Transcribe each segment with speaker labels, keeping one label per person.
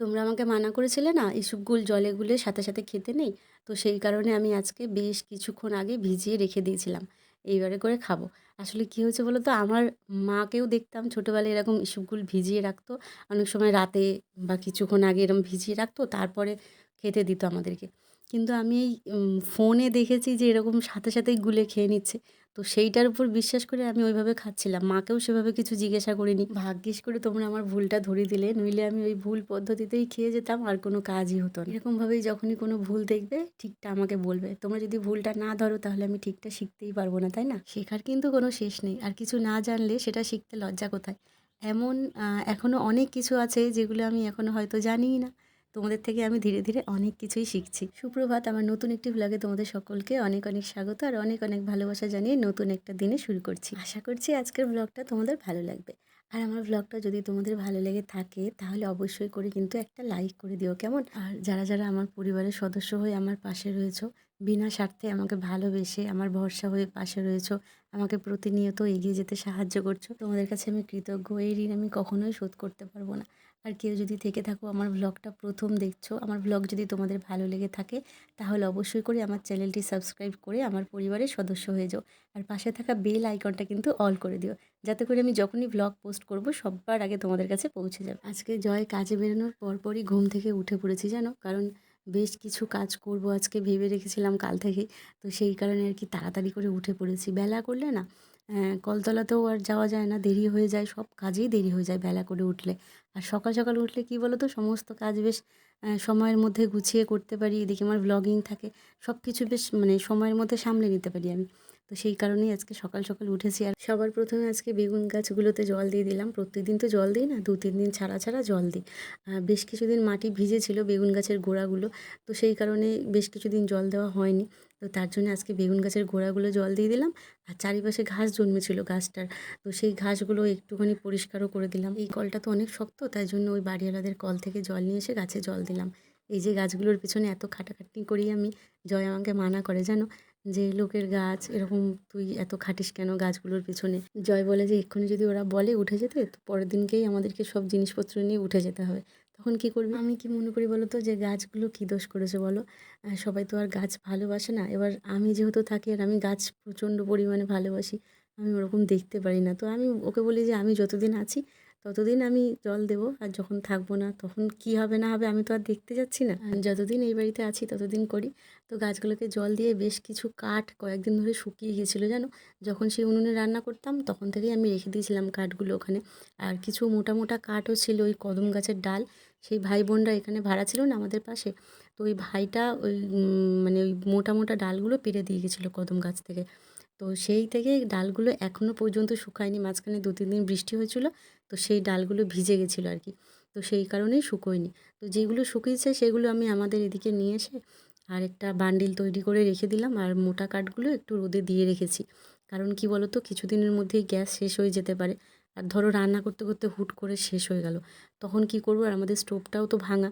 Speaker 1: তোমরা আমাকে মানা করেছিলে না? ইসবগুল জলে গুলে সাথে সাথে খেতে নেই। তো সেই কারণে আমি আজকে বেশ কিছুক্ষণ আগে ভিজিয়ে রেখে দিয়েছিলাম। এইবারে করে খাব। আসলে কী হয়েছে বলো তো আমার মাকেও দেখতাম ছোটোবেলায় এরকম ইসবগুল ভিজিয়ে রাখতো। অনেক সময় রাতে বা কিছুক্ষণ আগে এরকম ভিজিয়ে রাখতো, তারপরে খেতে দিত আমাদেরকে। কিন্তু আমি এই ফোনে দেখেছি যে এরকম সাথে সাথেই গুলে খেয়ে নিচ্ছে। তো সেইটার উপর বিশ্বাস করে আমি ওইভাবে খাচ্ছিলাম। মাকেও সেভাবে কিছু জিজ্ঞাসা করিনি। ভাগ্যিস করে তোমরা আমার ভুলটা ধরে দিলে নইলে আমি ওই ভুল পদ্ধতিতেই খেয়ে যেতাম আর কোনো কাজই হতো না। এরকমভাবেই যখনই কোনো ভুল দেখবে ঠিকটা আমাকে বলবে। তোমরা যদি ভুলটা না ধরো তাহলে আমি ঠিকটা শিখতেই পারব না তাই না? শেখার কিন্তু কোনো শেষ নেই। আর কিছু না জানলে সেটা শিখতে লজ্জা কোথায়? এমন আহ, এখনও অনেক কিছু আছে যেগুলো আমি এখনও হয়তো জানিই না। তোমাদের থেকে আমি ধীরে ধীরে অনেক কিছুই শিখছি। সুপ্রভাত, আমার নতুন একটি ভ্লগে তোমাদের সকলকে অনেক অনেক স্বাগত আর অনেক অনেক ভালোবাসা জানিয়ে নতুন একটা দিনে শুরু করছি। আশা করছি আজকের ব্লগটা তোমাদের ভালো লাগবে। আর আমার ব্লগটা যদি তোমাদের ভালো লেগে থাকে, তাহলে অবশ্যই করে কিন্তু একটা লাইক করে দিও কেমন? আর যারা যারা আমার পরিবারের সদস্য হয়ে আমার পাশে রয়েছো, বিনা স্বার্থে আমাকে ভালোবেসে আমার ভরসা হয়ে পাশে রয়েছো, আমাকে প্রতিনিয়ত এগিয়ে যেতে সাহায্য করছ, তোমাদের কাছে আমি কৃতজ্ঞ। এই ঋণ আমি কখনোই শোধ করতে পারব না। আর কেউ যদি থেকে থাকো, আমার ব্লগটা প্রথম দেখছ, আমার ব্লগ যদি তোমাদের ভালো লেগে থাকে, তাহলে অবশ্যই করে আমার চ্যানেলটি সাবস্ক্রাইব করে আমার পরিবারের সদস্য হয়ে যাও। আর পাশে থাকা বেল আইকনটা কিন্তু অল করে দিও, যাতে করে আমি যখনই ব্লগ পোস্ট করব সবার আগে তোমাদের কাছে পৌঁছে যাবে। আজকে জয় কাজে বেরোনোর পরপরই ঘুম থেকে উঠে পড়েছি, জানো? কারণ বেশ কিছু কাজ করব আজকে, ভেবে রেখেছিলাম কাল থেকে তো সেই কারণে আর কি তাড়াতাড়ি করে উঠে পড়েছি। বেলা করলে না কলতলাতেও আর যাওয়া যায় না, দেরি হয়ে যায়, সব কাজেই দেরি হয়ে যায় বেলা করে উঠলে। আর সকাল সকাল উঠলে কি বলো তো সমস্ত কাজ বেশ সময়ের মধ্যে গুছিয়ে করতে পারি, এদিকে আমার ব্লগিং থাকে সব কিছু বেশ মানে সময়ের মধ্যে সামলে নিতে পারি আমি। তো সেই কারণেই আজকে সকাল সকাল উঠেছি আর সবার প্রথমে আজকে বেগুন গাছগুলোতে জল দিয়ে দিলাম। প্রত্যেকদিন তো জল দিই না, দু তিন দিন ছাড়া ছাড়া জল দিই। বেশ কিছুদিন মাটি ভিজেছিল বেগুন গাছের গোড়াগুলো, তো সেই কারণে বেশ কিছুদিন জল দেওয়া হয়নি। তো তার জন্য আজকে বেগুন গাছের গোড়াগুলো জল দিয়ে দিলাম আর চারিপাশে ঘাস জন্মেছিল গাছটার। তো সেই ঘাসগুলো একটুখানি পরিষ্কারও করে দিলাম। এই কলটা তো অনেক শক্ত, তাই জন্য ওই বাড়িওয়ালাদের কল থেকে জল নিয়ে এসে গাছে জল দিলাম। এই যে গাছগুলোর পিছনে এত খাটাখাটনি করি আমি, জয় আমাকে মানা করে জানো? যে লোকের গাছ, এরকম তুই এত খাটিস কেন গাছগুলোর পিছনে? জয় বলে যে এক্ষুনি যদি ওরা বলে উঠে যেতে, তো পরের দিনকেই আমাদেরকে সব জিনিসপত্র নিয়ে উঠে যেতে হবে। তখন কি করবি? আমি কি মনে করি বলো তো যে গাছগুলো কী দোষ করেছে বলো? সবাই তো আর গাছ ভালোবাসে না। এবার আমি যেহেতু থাকি আর আমি গাছ প্রচণ্ড পরিমাণে ভালোবাসি, আমি ওরকম দেখতে পারি না। তো আমি ওকে বলি যে আমি যতদিন আছি ততদিন আমি জল দেবো আর যখন থাকব না, তখন কি হবে না হবে আমি তো আর দেখতে যাচ্ছি না। যতদিন এই বাড়িতে আছি ততদিন করি। তো গাছগুলোকে জল দিয়ে বেশ কিছু কাঠ কয়েকদিন ধরে শুকিয়ে গেছিল জানো? যখন সেই উনুনে রান্না করতাম তখন থেকেই আমি রেখে দিয়েছিলাম কাঠগুলো ওখানে। আর কিছু মোটা মোটা কাঠও ছিল ওই কদম গাছের ডাল। সেই ভাই বোনরা এখানে ভাড়া ছিল না আমাদের পাশে। তো ওই ভাইটা ওই মানে ওই মোটা মোটা ডালগুলো পেরে দিয়ে গেছিল কদম গাছ থেকে। তো সেই থেকে ডালগুলো এখনও পর্যন্ত শুকায়নি। মাঝখানে দু তিন দিন বৃষ্টি হয়েছিল। তো সেই ডালগুলো ভিজে গেছিল আর কি তো সেই কারণেই শুকোয়নি। তো যেগুলো শুকিয়েছে সেগুলো আমি আমাদের এদিকে নিয়ে এসে আর একটা বান্ডিল তৈরি করে রেখে দিলাম আর মোটা কাঠগুলো একটু রোদে দিয়ে রেখেছি। কারণ কি বলো তো কিছুদিনের মধ্যেই গ্যাস শেষ হয়ে যেতে পারে। আর ধরো রান্না করতে করতে হুট করে শেষ হয়ে গেল। তখন কি করব? আর আমাদের স্টোভটাও তো ভাঙা।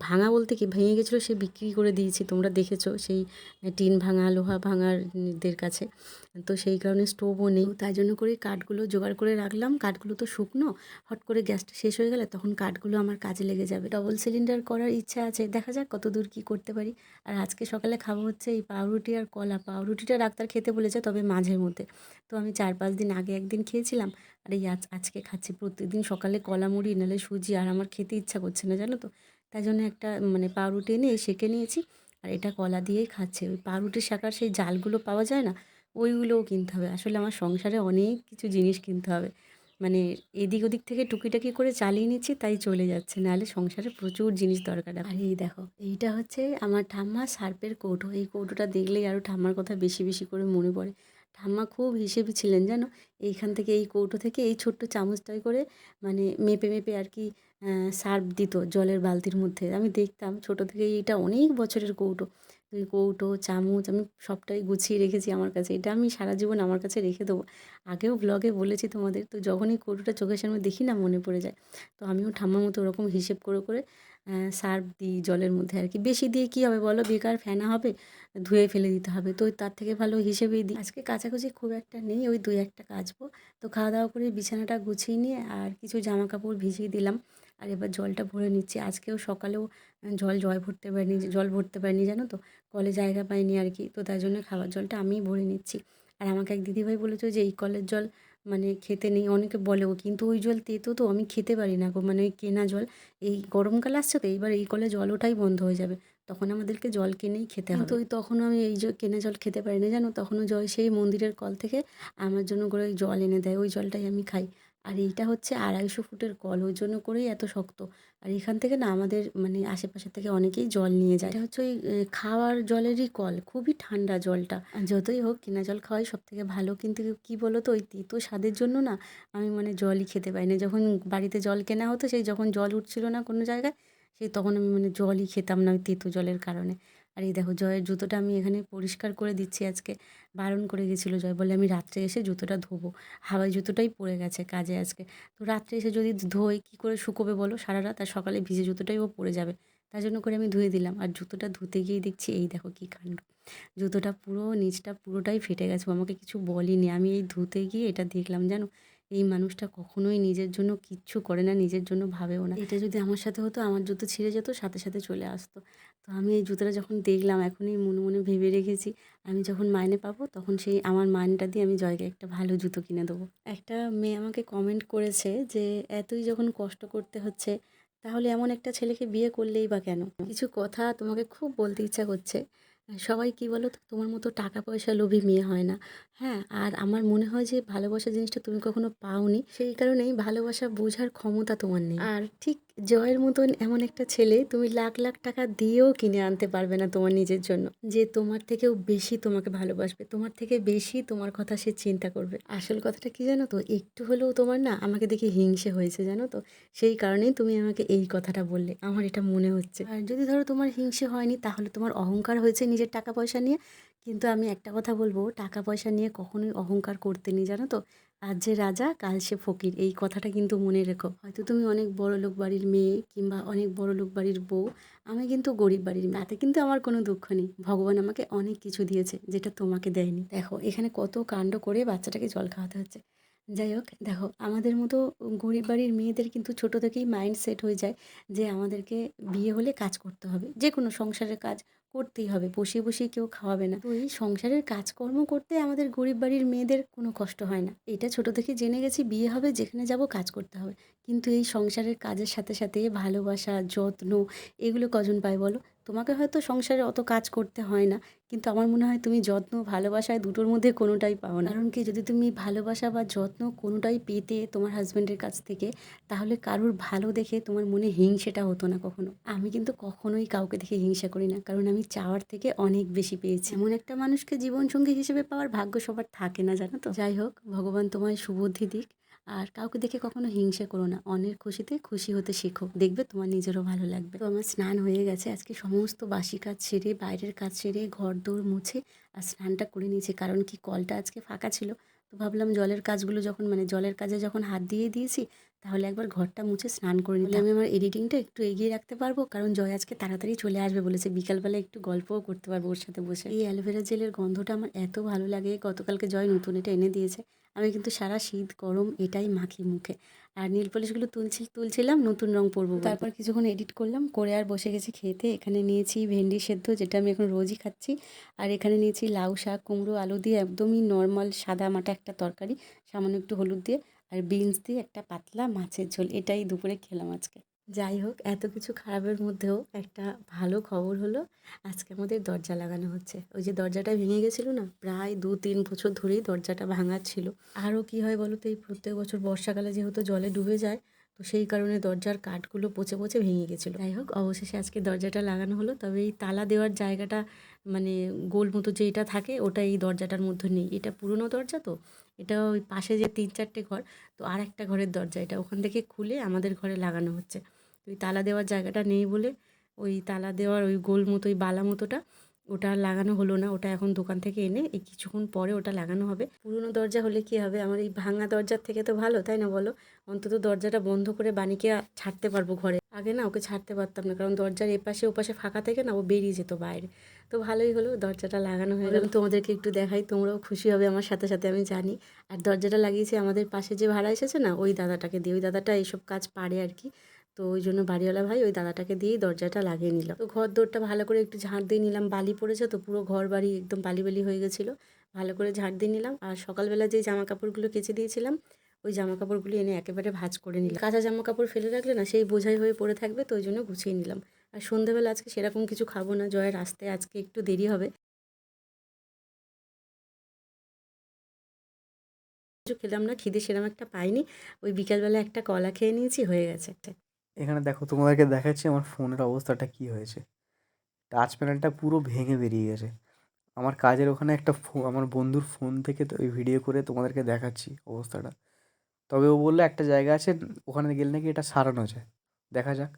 Speaker 1: ভাঙা বলতে কি? ভেঙে গেছিল, সে বিক্রি করে দিয়েছি, তোমরা দেখেছ, সেই টিন ভাঙা, লোহা ভাঙার দের কাছে। তো সেই কারণে স্টোভও নেই। তাই জন্য করে কাঠগুলো জোগাড় করে রাখলাম। কাঠগুলো তো শুকনো। হট করে গ্যাসটা শেষ হয়ে গেলে তখন কাঠগুলো আমার কাজে লেগে যাবে। ডবল সিলিন্ডার করার ইচ্ছা আছে। দেখা যাক কত দূর কী করতে পারি। আর আজকে সকালে খাব হচ্ছে এই পাউরুটি আর কলা। পাউরুটিটা ডাক্তার খেতে বলেছে তবে মাঝের মধ্যে। তো আমি চার পাঁচ দিন আগে একদিন খেয়েছিলাম। আর এই আজ, আজকে খাচ্ছি। প্রতিদিন সকালে কলা মুড়ি, নাহলে সুজি, আর আমার খেতে ইচ্ছা করছে না, জানো তো? তাই জন্য একটা মানে পাউরুটি এনে সেঁকে নিয়েছি। আর এটা কলা দিয়েই খাচ্ছে। ওই পাউরুটি শাকার সেই জালগুলো পাওয়া যায় না, ওইগুলোও কিনতে হবে। আসলে আমার সংসারে অনেক কিছু জিনিস কিনতে হবে। মানে এদিক ওদিক থেকে টুকিটাকি করে চালিয়ে নিচ্ছি, তাই চলে যাচ্ছে। নাহলে সংসারে প্রচুর জিনিস দরকার। আর এই দেখো, এইটা হচ্ছে আমার ঠাম্মা সার্পের কৌটো। এই কৌটোটা দেখলেই আরও ঠাম্মার কথা বেশি বেশি করে মনে পড়ে। ঠাম্মা খুব হিসেবে ছিলেন, জানো? এইখান থেকে, এই কৌটো থেকে এই ছোট্ট চামচটাই করে মানে মেপে মেপে আর কি সার্ফ দিত জলের বালতির মধ্যে। আমি দেখতাম ছোট থেকে এইটা অনেক বছরের কৌটো। কৌটো, চামচ, আমি সবটাই গুছিয়ে রেখেছি আমার কাছে। এটা আমি সারা জীবন আমার কাছে রেখে দেবো। আগেও ব্লগে বলেছি তোমাদের, তো যখনই কৌটোটা চোখের সামনে দেখি না, মনে পড়ে যায়। তো আমিও ঠাম্মার মতো ওরকম হিসেব করে করে সার্ফ দিই জলের মধ্যে আর কি। বেশি দিয়ে কী হবে বলো? বেকার ফেনা হবে, ধুয়ে ফেলে দিতে হবে। তো তার থেকে ভালো হিসেবেই দিই। আজকে কাচাকুচি খুব একটা নেই, ওই দুই একটা কাচবো। তো খাওয়া দাওয়া করে বিছানাটা গুছিয়ে নিয়ে আর কিছু জামা কাপড় ভিজিয়ে দিলাম। আর এবার জলটা ভরে নিচ্ছি। আজকেও সকালেও জল জয় ভরতে পারিনি জল ভরতে পারিনি জানো তো? কলে জায়গা পাইনি আর কি তো তাই জন্য খাবার জলটা আমিই ভরে নিচ্ছি। আর আমাকে এক দিদিভাই বলেছে যে এই কলের জল মানে খেতে নেই। অনেকে বলেও কিন্তু ওই জল তেতো তো আমি খেতে পারি না গো। মানে ওই কেনা জল এই গরমকাল আসছে তো এইবার এই কলে জল ওঠাই বন্ধ হয়ে যাবে। তখন আমাদেরকে জল কিনেই খেতে হবে। তো ওই তখনও আমি এই যে কেনা জল খেতে পারি না জানো? তখনও জল সেই মন্দিরের কল থেকে আমার জন্য করে ওই জল এনে দেয় ওই জলটাই আমি খাই। আর এইটা হচ্ছে আড়াইশো ফুটের কল, ওই জন্য করেই এত শক্ত। আর এখান থেকে না আমাদের মানে আশেপাশে থেকে অনেকেই জল নিয়ে যায়। এটা হচ্ছে ওই খাওয়ার জলেরই কল, খুবই ঠান্ডা জলটা। যতই হোক, কেনা জল খাওয়াই সব থেকে ভালো। কিন্তু কি বলো তো ওই তেতো স্বাদের জন্য না আমি মানে জলই খেতে পাই না। যখন বাড়িতে জল কেনা হতো, সেই যখন জল উঠছিল না কোনো জায়গায়, সেই তখন আমি মানে জলই খেতাম না ওই তেতো জলের কারণে। আর এই দেখো জয়ের জুতোটা আমি এখানে পরিষ্কার করে দিচ্ছি আজকে। বারণ করে গেছিল জয়, বলে আমি রাত্রে এসে জুতোটা ধোবো। হাওয়াই জুতোটাই পড়ে গেছে কাজে আজকে। তো রাত্রে এসে যদি ধোই, কী করে শুকোবে বলো? সারা রাত আর সকালে ভিজে জুতোটাই ও পড়ে যাবে। তার জন্য করে আমি ধুয়ে দিলাম। আর জুতোটা ধুতে গিয়েই দেখছি, এই দেখো কী কাণ্ড। জুতোটা পুরো, নিচটা পুরোটাই ফেটে গেছে। আমাকে কিছু বলিনি। আমি এই ধুতে গিয়ে এটা দেখলাম, জানো? এই মানুষটা কখনোই নিজের জন্য কিচ্ছু করে না, নিজের জন্য ভাবেও না। এটা যদি আমার সাথে হতো, আমার জুতো ছিঁড়ে যেত, সাথে সাথে চলে আসতো। তো আমি এই জুতোটা যখন দেখলাম, এখনই মনে মনে ভেবে রেখেছি। আমি যখন মাইনে পাবো, তখন সেই আমার মাইনেটা দিয়ে আমি জয়কে একটা ভালো জুতো কিনে দেবো। একটা মেয়ে আমাকে কমেন্ট করেছে যে, এতই যখন কষ্ট করতে হচ্ছে, তাহলে এমন একটা ছেলেকে বিয়ে করলেই বা কেন? কিছু কথা তোমাকে খুব বলতে ইচ্ছা করছে। সবাই কি বলো তো তোমার মতো টাকা পয়সা লোভী মেয়ে হয় না। হ্যাঁ আর আমার মনে হয় যে ভালোবাসা জিনিসটা তুমি কখনো পাওনি। সেই কারণেই ভালোবাসা বোঝার ক্ষমতা তোমার নেই। আর ঠিক জয়ের মতন এমন একটা ছেলে তুমি লাখ লাখ টাকা দিয়েও কিনে আনতে পারবে না তোমার নিজের জন্য। যে তোমার থেকেও বেশি তোমাকে ভালোবাসবে, তোমার থেকে বেশি তোমার কথা সে চিন্তা করবে। আসল কথাটা কি জানো তো? একটু হলেও তোমার না আমাকে দেখে হিংসে হয়েছে, জানো তো? সেই কারণেই তুমি আমাকে এই কথাটা বললে। আমার এটা মনে হচ্ছে। আর যদি ধরো তোমার হিংসে হয়নি, তাহলে তোমার অহংকার হয়েছে নিজের টাকা পয়সা নিয়ে। কিন্তু আমি একটা কথা বলব, টাকা পয়সা নিয়ে কখনোই অহংকার করতে জানো তো? আজ যে রাজা, কাল সে ফকির। এই কথাটা কিন্তু মনে রেখো। হয়তো তুমি অনেক বড় লোক বাড়ির মেয়ে কিংবা অনেক বড় লোক বাড়ির বউ। আমি কিন্তু গরিব বাড়ির মেয়ে। তাতে কিন্তু আমার কোনো দুঃখ নেই। ভগবান আমাকে অনেক কিছু দিয়েছে যেটা তোমাকে দেয়নি। দেখো, এখানে কত কাণ্ড করে বাচ্চাটাকে জল খাওয়াতে হচ্ছে। যাই হোক, দেখো, আমাদের মতো গরিব বাড়ির মেয়েদের কিন্তু ছোটো থেকেই মাইন্ড সেট হয়ে যায় যে আমাদেরকে বিয়ে হলে কাজ করতে হবে। যে কোনো সংসারের কাজ করতেই হবে বসে বসে কেউ খাওয়াবে না। তো এই সংসারের কাজকর্ম করতে আমাদের গরিব বাড়ির মেয়েদের কোনো কষ্ট হয় না। এটা ছোট থেকে জেনে গেছি, বিয়ে হবে, যেখানে যাব কাজ করতে হবে। কিন্তু এই সংসারের কাজের সাথে সাথে ভালোবাসা, যত্ন, এগুলো কজন পায় বলো? তোমাকে হয়তো সংসারে অত কাজ করতে হয় না। কিন্তু আমার মনে হয় তুমি যত্ন, ভালোবাসায় দুটোর মধ্যে কোনোটাই পাও না কারণ কি, যদি তুমি ভালোবাসা বা যত্ন কোনোটাই পেতে তোমার হাজব্যান্ডের কাছ থেকে, তাহলে কারোর ভালো দেখে তোমার মনে হিংসেটা হতো না কখনো। আমি কিন্তু কখনোই কাউকে দেখে হিংসা করি না, কারণ আমি চাওয়ার থেকে অনেক বেশি পেয়েছি। এমন একটা মানুষকে জীবনসঙ্গী হিসেবে পাওয়ার ভাগ্য সবার থাকে না, জানো তো? যাই হোক, ভগবান তোমায় সুবুদ্ধি দিক। আর কাউকে দেখে কখনো হিংসে করো না। অন্যের খুশিতে খুশি হতে শেখো। দেখবে তোমার নিজেরও ভালো লাগবে। তো আমার স্নান হয়ে গেছে। আজকে সমস্ত বাসি কাজ সেরে, বাইরের কাজ সেরে ঘর দৌড় মুছে আর স্নানটা করে নিয়েছি। কারণ কি কলটা আজকে ফাঁকা ছিল। তো ভাবলাম জলের কাজগুলো যখন মানে জলের কাজে যখন হাত দিয়ে দিয়েছি, তাহলে একবার ঘরটা মুছে স্নান করে নিলে আমি আমার এডিটিংটা একটু এগিয়ে রাখতে পারব। কারণ জয় আজকে তাড়াতাড়ি চলে আসবে বলেছে। বিকালবেলা একটু গল্পও করতে পারব ওর সাথে বসে। এই অ্যালোভেরা জেলের গন্ধটা আমার এত ভালো লাগে। গতকালকে জয় নতুন এটা এনে দিয়েছে। আমি কিন্তু সারা শীত গরম এটাই মাখি মুখে। আর নীল পলিশগুলো তুলছি, তুলছিলাম, নতুন রং পরবো তারপর কিছুক্ষণ এডিট করলাম, করে আর বসে গেছি খেতে। এখানে নিয়েছি ভেন্ডি সেদ্ধ, যেটা আমি এখন রোজই খাচ্ছি। আর এখানে নিয়েছি লাউ শাক, কুমড়ো, আলু দিয়ে একদমই নর্মাল সাদা মাটা একটা তরকারি, সামান্য একটু হলুদ দিয়ে। আর বিনস দিয়ে একটা পাতলা মাছের ঝোল, এটাই দুপুরে খেলাম আজকে। যাই হোক, এত কিছু খারাপের মধ্যেও একটা ভালো খবর হলো, আজকে আমাদের দরজা লাগানো হচ্ছে। ওই যে দরজাটা ভেঙে গেছিল না, প্রায় দু তিন বছর ধরেই দরজাটা ভাঙা ছিল। আরও কী হয় বলো তো, এই প্রত্যেক বছর বর্ষাকালে যেহেতু জলে ডুবে যায়, তো সেই কারণে দরজার কাঠগুলো পচে পচে ভেঙে গেছিল। যাই হোক, অবশেষে আজকে দরজাটা লাগানো হলো, তবে এই তালা দেওয়ার জায়গাটা মানে গোল মতো যেটা থাকে, ওটা এই দরজাটার মধ্যে নেই। এটা পুরনো দরজা তো, এটা ওই পাশে যে তিন চারটে ঘর, তো আর একটা ঘরের দরজা, এটা ওখান থেকে খুলে আমাদের ঘরে লাগানো হচ্ছে। ওই তালা দেওয়ার জায়গাটা নেই বলে ওই তালা দেওয়ার ওই গোল মতো, ওই বালা মতোটা ওটা লাগানো হলো না। ওটা এখন দোকান থেকে এনে এই কিছুক্ষণ পরে ওটা লাগানো হবে। পুরনো দরজা হলে কি হবে? আমার এই ভাঙা দরজার থেকে তো ভালো, তাই না বলো? অন্তত দরজাটা বন্ধ করে বাণীকে ছাড়তে পারব ঘরে। আগে না ওকে ছাড়তে পারতাম না, কারণ দরজার এপাশে ওপাশে ফাঁকা থেকে না ও বেরিয়ে যেত বাইরে। তো ভালোই হলো দরজাটা লাগানো হয়ে গেল। তোমাদেরকে একটু দেখাই, তোমরাও খুশি হবে আমার সাথে সাথে, আমি জানি। আর দরজাটা লাগিয়েছে আমাদের পাশে যে ভাড়া এসেছে না, ওই দাদাটাকে দিয়ে, ওই দাদাটা এইসব কাজ পারে আর কি। তো ওই জন্য বাড়িওয়ালা ভাই ওই দাদাটাকে দিয়েই দরজাটা লাগিয়ে নিল। তো ঘর দোরটা ভালো করে একটু ঝাঁট দিয়ে নিলাম। বালি পড়েছে তো পুরো ঘর বাড়ি একদম বালি বালি হয়ে গেছিল। ভালো করে ঝাঁট দিয়ে নিলাম। আর সকালবেলা যে জামা কাপড়গুলো কেচে দিয়েছিলাম, ওই জামা কাপড়গুলো এনে একেবারে ভাঁজ করে নিলাম। কাঁচা জামা কাপড় ফেলে রাখলে না সেই বোঝাই হয়ে পড়ে থাকবে তো ওই জন্য গুছিয়ে নিলাম। আর সন্ধ্যেবেলা আজকে সেরকম কিছু খাব না, জয়ের আসতে আজকে একটু দেরি হবে। কিছু খেলাম না, খিদে সেরকম একটা পাইনি। ওই বিকালবেলা একটা কলা খেয়ে নিয়েছি, হয়ে গেছে। একটা
Speaker 2: এখানে দেখো তোমাদেরকে দেখাচ্ছি আমার ফোনের অবস্থাটা কী হয়েছে। টাচ প্যানেলটা পুরো ভেঙে বেরিয়ে গেছে। আমার কাজের ওখানে একটা আমার বন্ধুর ফোন থেকে তো ওই ভিডিও করে তোমাদেরকে দেখাচ্ছি অবস্থাটা। তবে ও বলল একটা জায়গা আছে, ওখানে গেলে নাকি এটা সারানো যায়। দেখা যাক।